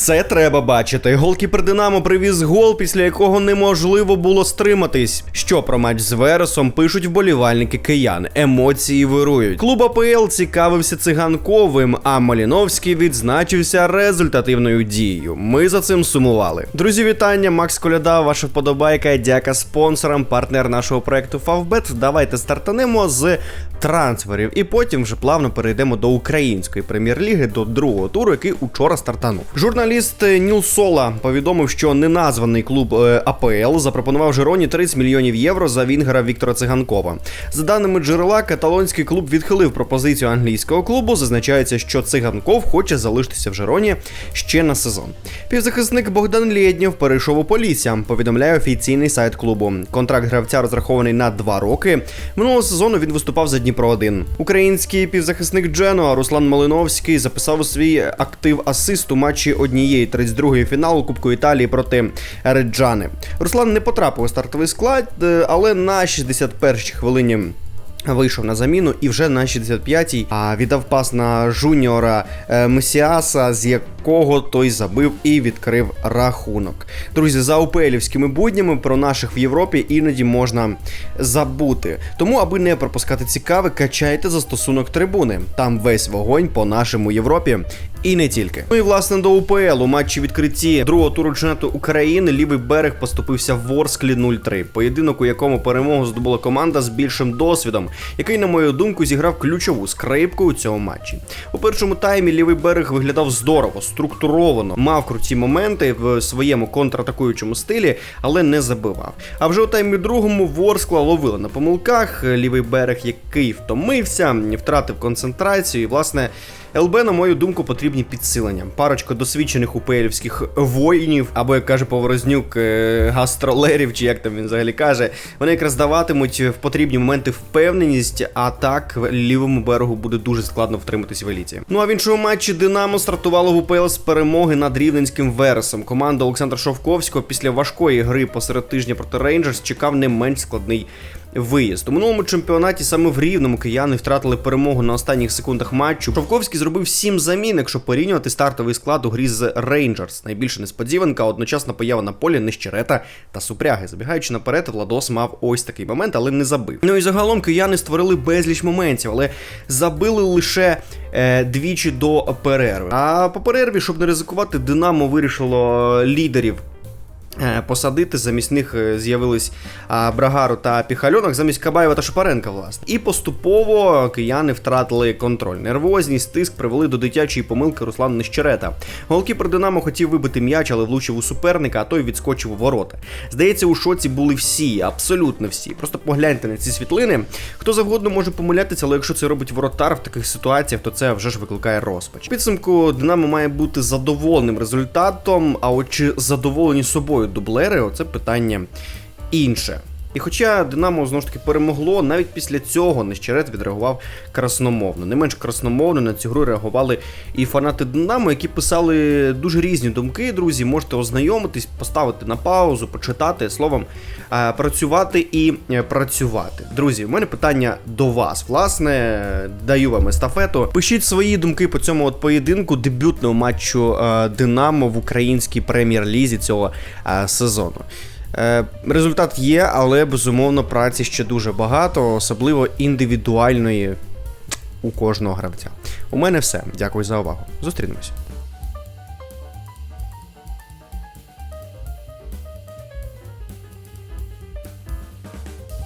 Це треба бачити. Голкіпер Динамо привіз гол, після якого неможливо було стриматись. Що про матч з Вересом пишуть вболівальники киян. Емоції вирують. Клуб АПЛ цікавився циганковим, а Маліновський відзначився результативною дією. Ми за цим сумували. Друзі, вітання! Макс Коляда, ваша вподобайка. Дяка спонсорам, партнер нашого проекту Фавбет. Давайте стартанемо з трансферів, і потім вже плавно перейдемо до української прем'єр-ліги, до другого туру, який учора стартанув. Журналіст Ніл Сола повідомив, що неназваний клуб е, АПЛ запропонував Жироні 30 мільйонів євро за Вінгера Віктора Циганкова. За даними джерела, каталонський клуб відхилив пропозицію англійського клубу. Зазначається, що Циганков хоче залишитися в Жироні ще на сезон. Півзахисник Богдан Лєднєв перейшов у Полісся. Повідомляє офіційний сайт клубу. Контракт гравця розрахований на два роки. Минулого сезону він виступав за Дніпро 1 Український півзахисник Дженуа Руслан Малиновський записав у свій актив асист у матчі однієї 32-ї фіналу Кубку Італії проти Реджани. Руслан не потрапив у стартовий склад, е, але на 61-й хвилині. Вийшов на заміну і вже на 65-й віддав пас на жуніора е, Месіаса, з якого той забив і відкрив рахунок. Друзі, за УПЛівськими буднями про наших в Європі іноді можна забути. Тому, аби не пропускати цікаве, качайте застосунок трибуни. Там весь вогонь по нашому Європі. І не тільки. Ну і власне до УПЛ у матчі відкритті другого туру чемпіонату України лівий берег поступився в Ворсклі 0-3. Поєдинок, у якому перемогу здобула команда з більшим досвідом, який, на мою думку, зіграв ключову скрипку у цьому матчі. У першому таймі лівий берег виглядав здорово, структуровано, мав круті моменти в своєму контратакуючому стилі, але не забивав. А вже у таймі другому Ворскла ловила на помилках. Лівий берег, який втомився, втратив концентрацію і, власне. ЛБ, на мою думку, потрібні підсилення. Парочка досвідчених УПЛівських воїнів, або як каже Поворознюк, е, гастролерів, чи як там він взагалі каже, вони якраз даватимуть в потрібні моменти впевненість, а так лівому берегу буде дуже складно втриматись в еліті. Ну а в іншому матчі Динамо стартувало в УПЛ з перемоги над рівненським Вересом. Команда Олександра Шовковського після важкої гри посеред тижня проти Рейнджерс чекав не менш складний виїзд. У минулому чемпіонаті саме в Рівному кияни втратили перемогу на останніх секундах матчу. Шовковський зробив сім замін, якщо порівнювати стартовий склад у грі з Рейнджерс. Найбільша несподіванка, одночасна поява на полі Нещерета та Супряги. Забігаючи наперед, Владос мав ось такий момент, але не забив. Ну і загалом кияни створили безліч моментів, але забили лише е, двічі до перерви. А по перерві, щоб не ризикувати, Динамо вирішило лідерів Е, посадити. Замість них е, з'явились Брагару та Піхальонок, замість Кабаєва та Шапаренка, власне. І поступово кияни втратили контроль. Нервозність, тиск привели до дитячої помилки Руслана Нещерета. Голкіпер Динамо хотів вибити м'яч, але влучив у суперника, а той відскочив у ворота. Здається, у шоці були всі, абсолютно всі. Просто погляньте на ці світлини. Хто завгодно може помилятися, але якщо це робить воротар в таких ситуаціях, то це вже ж викликає розпач. Підсумку Динамо має бути задоволеним результатом. А от чи задоволені собою дублери, оце питання інше. І хоча Динамо знову ж таки перемогло, навіть після цього Нещерет відреагував красномовно. Не менш красномовно на цю гру реагували і фанати Динамо, які писали дуже різні думки. Друзі, можете ознайомитись, поставити на паузу, почитати словом, е, працювати і е, працювати. Друзі, в мене питання до вас. Власне, даю вам естафету. Пишіть свої думки по цьому от поєдинку дебютного матчу е, Динамо в українській прем'єр-лізі цього сезону. Е, результат є, але безумовно праці ще дуже багато, особливо індивідуальної у кожного гравця. У мене все. Дякую за увагу. Зустрінемось.